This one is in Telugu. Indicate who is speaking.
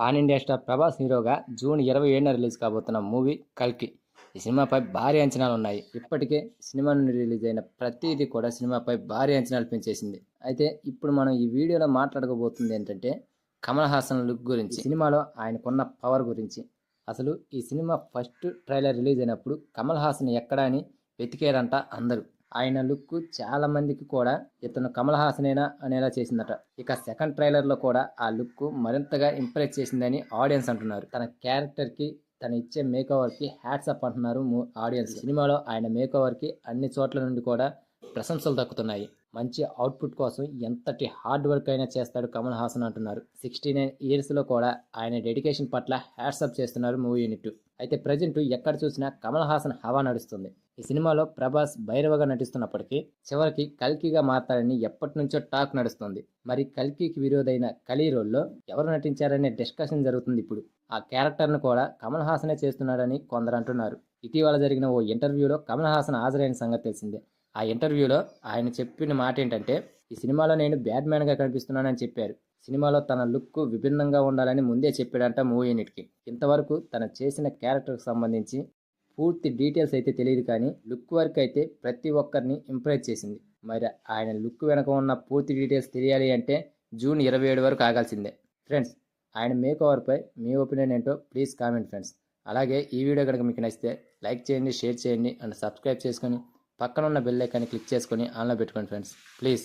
Speaker 1: పాన్ ఇండియా స్టార్ ప్రభాస్ హీరోగా జూన్ ఇరవై ఏడున రిలీజ్ కాబోతున్న మూవీ కల్కి. ఈ సినిమాపై భారీ అంచనాలు ఉన్నాయి. ఇప్పటికే సినిమా నుండి రిలీజ్ అయిన ప్రతిదీ కూడా సినిమాపై భారీ అంచనాలు పెంచేసింది. అయితే ఇప్పుడు మనం ఈ వీడియోలో మాట్లాడుకోబోతుంది ఏంటంటే కమల్ హాసన్ లుక్ గురించి. సినిమాలో ఆయనకున్న పవర్ గురించి. అసలు ఈ సినిమా ఫస్ట్ ట్రైలర్ రిలీజ్ అయినప్పుడు కమల్ హాసన్ ఎక్కడా అని వెతికారంట అందరూ. ఆయన లుక్ చాలా మందికి కూడా ఇతను కమల్ హాసనేనా అనేలా చేసిందట. ఇక సెకండ్ ట్రైలర్లో కూడా ఆ లుక్ మరింతగా ఇంప్రెస్ చేసిందని ఆడియన్స్ అంటున్నారు. తన క్యారెక్టర్కి తను ఇచ్చే మేకోవర్కి హ్యాట్స్ అప్ అంటున్నారు ఆడియన్స్. సినిమాలో ఆయన మేకోవర్కి అన్ని చోట్ల నుండి కూడా ప్రశంసలు దక్కుతున్నాయి. మంచి అవుట్పుట్ కోసం ఎంతటి హార్డ్ వర్క్ అయినా చేస్తాడు కమల్ హాసన్ అంటున్నారు. సిక్స్టీ నైన్ ఇయర్స్లో కూడా ఆయన డెడికేషన్ పట్ల హ్యాట్సప్ చేస్తున్నారు మూవీ యూనిట్ అయితే ప్రజెంట్ ఎక్కడ చూసినా కమల్ హాసన్ హవా నడుస్తుంది. ఈ సినిమాలో ప్రభాస్ భైరవగా నటిస్తున్నప్పటికీ చివరికి కల్కిగా మారతాడని ఎప్పటి నుంచో టాక్ నడుస్తుంది. మరి కల్కికి విరోధైన కలీ రోల్లో ఎవరు నటించారనే డిస్కషన్ జరుగుతుంది ఇప్పుడు. ఆ క్యారెక్టర్ను కూడా కమల్ హాసనే చేస్తున్నాడని కొందరు అంటున్నారు. ఇటీవల జరిగిన ఓ ఇంటర్వ్యూలో కమల్ హాసన్ హాజరైన సంగతి తెలిసిందే. ఆ ఇంటర్వ్యూలో ఆయన చెప్పిన మాట ఏంటంటే ఈ సినిమాలో నేను బ్యాడ్ మ్యాన్గా కనిపిస్తున్నానని చెప్పారు. సినిమాలో తన లుక్ విభిన్నంగా ఉండాలని ముందే చెప్పాడంట మూవీ యూనిట్కి. ఇంతవరకు తన చేసిన క్యారెక్టర్కి సంబంధించి పూర్తి డీటెయిల్స్ అయితే తెలియదు కానీ లుక్ వర్క్ అయితే ప్రతి ఒక్కరిని ఇంప్రెస్ చేసింది. మరి ఆయన లుక్ వెనక ఉన్న పూర్తి డీటెయిల్స్ తెలియాలి అంటే జూన్ ఇరవై ఏడు వరకు ఆగాల్సిందే. ఫ్రెండ్స్ ఆయన మేక్ ఓవర్పై మీ ఒపీనియన్ ఏంటో ప్లీజ్ కామెంట్ ఫ్రెండ్స్. అలాగే ఈ వీడియో కనుక మీకు నచ్చితే లైక్ చేయండి షేర్ చేయండి అండ్ సబ్స్క్రైబ్ చేసుకొని పక్కన ఉన్న బెల్ ఐకాన్ని క్లిక్ చేసుకొని ఆన్లో పెట్టుకోండి ఫ్రెండ్స్ ప్లీజ్